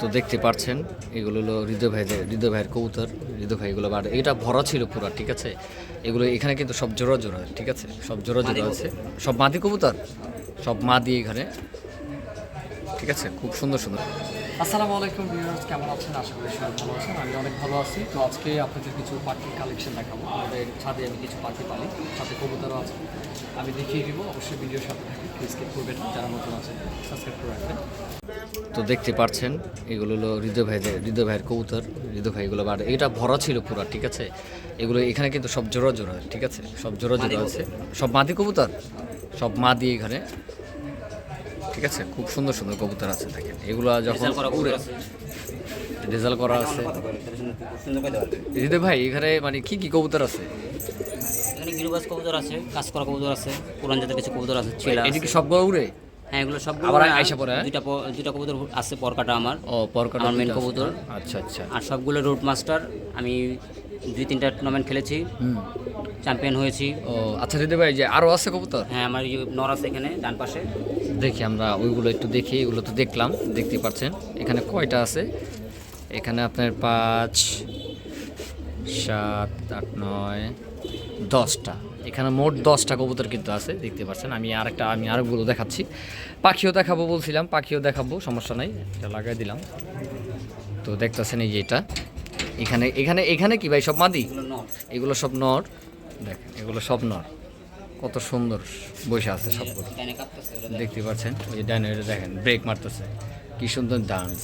তো দেখতে পারছেন এগুলো হলো হৃদয় ভাইদের হৃদয় ভাইয়ের কবুতর হৃদয় ভাই এগুলো বাড়ে। এটা ভরা ছিল পুরা ঠিক আছে? এগুলো এখানে কিন্তু সব জোড়া জোড়া ঠিক আছে? সব জোড়া জোড়া আছে। সব মাদি কবুতর? সব মা দিয়ে এখানে ঠিক আছে? খুব সুন্দর সুন্দর। আসসালামু আলাইকুম ভিউয়ার্স কেমন আছেন? আশা করি সবাই ভালো আছেন আমি অনেক ভালো আছি। তো আজকে আপনাদের কিছু পাখির কালেকশন দেখাবো। আমাদের ছাদে আমি কিছু পাখি পালি সাথে কবুতরও আছে। আমি দেখিয়ে দিব অবশ্যই ভিডিওর সাথে থাকি স্কিপ করবেন যারা নতুন আছে সাবস্ক্রাইব করে রাখবেন। তো দেখতে পাচ্ছেন এগুলো হলো হৃদয় ভাইদের হৃদয় ভাইয়ের কবুতর হৃদয় ভাই এগুলো। বাড়ে এটা ভরা ছিল পুরো ঠিক আছে? এগুলো এখানে কিন্তু সব জোড়া জোড়া ঠিক আছে? সব জোড়া জোড়া আছে। সব মাদি কবুতর? সব মা দিয়ে এখানে। ঠিক আছে? খুব সুন্দর সুন্দর কবুতর আছে দেখেন। এগুলো যখন উড়ে রেজাল্ট করা আছে। হৃদয় ভাই এখানে মানে কি কি কবুতর আছে? এখানে গিরুবাজ কবুতর আছে কাজ করা কবুতর আছে পুরান জাতের কিছু কবুতর আছে চিলা এটা কি সবগুলো উড়ে? হ্যাঁ এগুলো সব আবার আইসা পড়ে, হ্যাঁ? দুইটা দুইটা কবুতর আছে পরকাটা আমার। ও পরকাটা আমার main কবুতর। আচ্ছা আচ্ছা। আর সবগুলো রুট মাস্টার আমি দুই তিনটা টুর্নামেন্ট খেলেছি চ্যাম্পিয়ন হয়েছি। ও আচ্ছা হৃদয় ভাই যে আরও আছে কবুতর? হ্যাঁ আমার নর আছে এখানে ডান পাশে। দেখি আমরা ওইগুলো একটু দেখি এগুলো তো দেখলাম দেখতে পাচ্ছেন। এখানে কয়টা আছে? এখানে আপনার পাঁচ সাত আট নয় দশটা। এখানে মোট দশটা কবুতর কিন্তু আছে দেখতে পাচ্ছেন। আমি আরেকটা আমি আরেকগুলো দেখাচ্ছি। পাখিও দেখাবো বলছিলাম পাখিও দেখাবো সমস্যা নাই এটা লাগাই দিলাম। তো দেখতেছেন এই যে এটা। এখানে এখানে এখানে কি ভাই? সব মাদি? এগুলো সব নর? দেখেন এগুলো সব নর। কত সুন্দর বসে আছে সবগুলো। দেখতে পাচ্ছেন? ওই যে ডাইনে দেখেন ব্রেক মারতেছে। কি সুন্দর ডান্স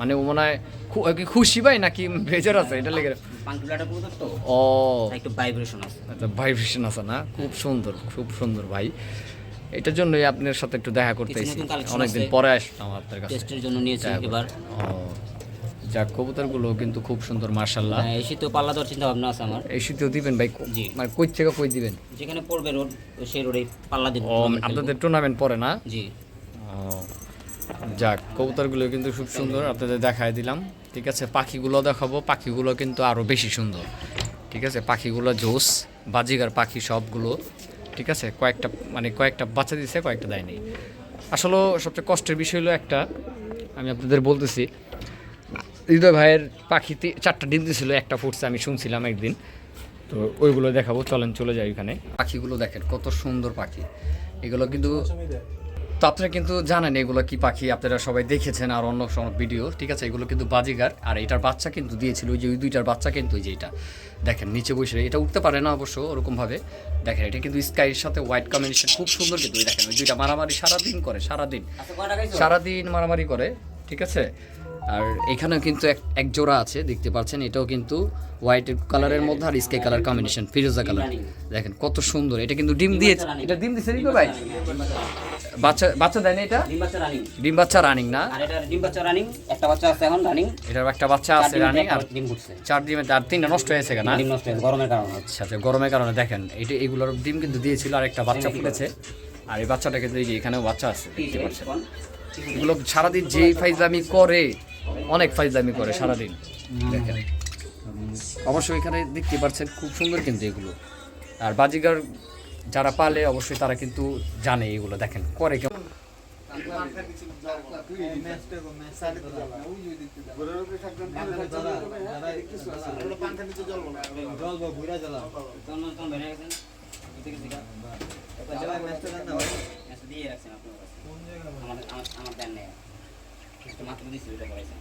মানে ও মনে হয় খুশি ভাই নাকি বেজার আছে? এটা লেগে ও। একটু ভাইব্রেশন আছে। আচ্ছা ভাইব্রেশন আছে না? খুব সুন্দর খুব সুন্দর ভাই। এটার জন্যই আপনার সাথে একটু দেখা করতে অনেকদিন পরে আসলাম আপনার কাছে। টেস্টের জন্য নিয়েছি এবার। ও। যাক কবুতরগুলো কিন্তু খুব সুন্দর মার্শাল্লাহ হ্যাঁ এই শীতেও পাল্লা দেওয়ার চিন্তা ভাবনা আছে আমার। এই শীতেও দিবেন ভাই? জি। মানে কই থেকে কই দিবেন? যেখানে পড়বে রোড সেই রোডে পাল্লা দিব আপনাদের টুর্নামেন্ট পড়ে না? জি। যাক কবুতরগুলো কিন্তু খুব সুন্দর আপনাদের দেখায় দিলাম। ঠিক আছে পাখিগুলো দেখাবো পাখিগুলো কিন্তু আরও বেশি সুন্দর। ঠিক আছে পাখিগুলো জোস বাজিগার পাখি সবগুলো। ঠিক আছে কয়েকটা মানে কয়েকটা বাচ্চা দিছে কয়েকটা দেয়নি। আসলে সবচেয়ে কষ্টের বিষয় হলো একটা আমি আপনাদের বলতেছি হৃদয় ভাইয়ের পাখিতে চারটা ডিম দিয়েছিল একটা ফুটছে আমি শুনছিলাম একদিন। তো ওইগুলো দেখাবো চলেন চলে যাই ওখানে পাখিগুলো দেখেন কত সুন্দর পাখি। এগুলো কিন্তু তো আপনারা কিন্তু জানেন এগুলো কি পাখি আপনারা সবাই দেখেছেন আর অন্য সব ভিডিও ঠিক আছে? এগুলো কিন্তু বাজিগার আর এটার বাচ্চা কিন্তু দিয়েছিল ওই যে ওই দুইটার বাচ্চা কিন্তু ওই যে এটা। দেখেন নিচে বসে এটা উঠতে পারে না অবশ্য ওরকমভাবে। দেখেন এটা কিন্তু স্কাইয়ের সাথে হোয়াইট কম্বিনেশন খুব সুন্দর কিন্তু ওই দেখেন ওই দুইটা মারামারি সারাদিন করে সারাদিন। আচ্ছা সারাদিন মারামারি করে ঠিক আছে? আর এখানেও কিন্তু এক এক জোড়া আছে দেখতে পাচ্ছেন এটাও কিন্তু হোয়াইট কালারের মধ্যে আর স্কাই কালার কম্বিনেশন ফিরোজা কালার দেখেন কত সুন্দর এটা কিন্তু ডিম দিয়ে এটা ডিম দিছে রিকো ভাই? বাচ্চা বাচ্চা দেয় না এটা? ডিম বাচ্চা রানিং ডিম বাচ্চা রানিং না। আর এটা ডিম বাচ্চা রানিং একটা বাচ্চা আছে এখন রানিং এটার একটা বাচ্চা আছে রানিং আর ডিম ফুটছে। চার ডিমে আর তিনটা নষ্ট হয়েছে কেন ডিম নষ্ট হয়েছে গরমের কারণে আচ্ছা আচ্ছা গরমের কারণে দেখেন এটা এগুলোর ডিম কিন্তু দিয়েছিল আর একটা বাচ্চা ফুটেছে। আর এই বাচ্চাটা কিন্তু এই যে এখানেও বাচ্চা আছে দেখতে পাচ্ছেন। এগুলো সারাদিন যেই ফাইজলামি করে অনেক ফাইজলামি করে সারাদিন। দেখেন। অবশ্যই এখানে দেখতে পাচ্ছেন খুব সুন্দর কিন্তু এগুলো। আর বাজিগার যারা পালে অবশ্যই তারা কিন্তু জানে এগুলো। দেখেন করে কেমন? মাত্র দিচ্ছি ওইটা করাইছেন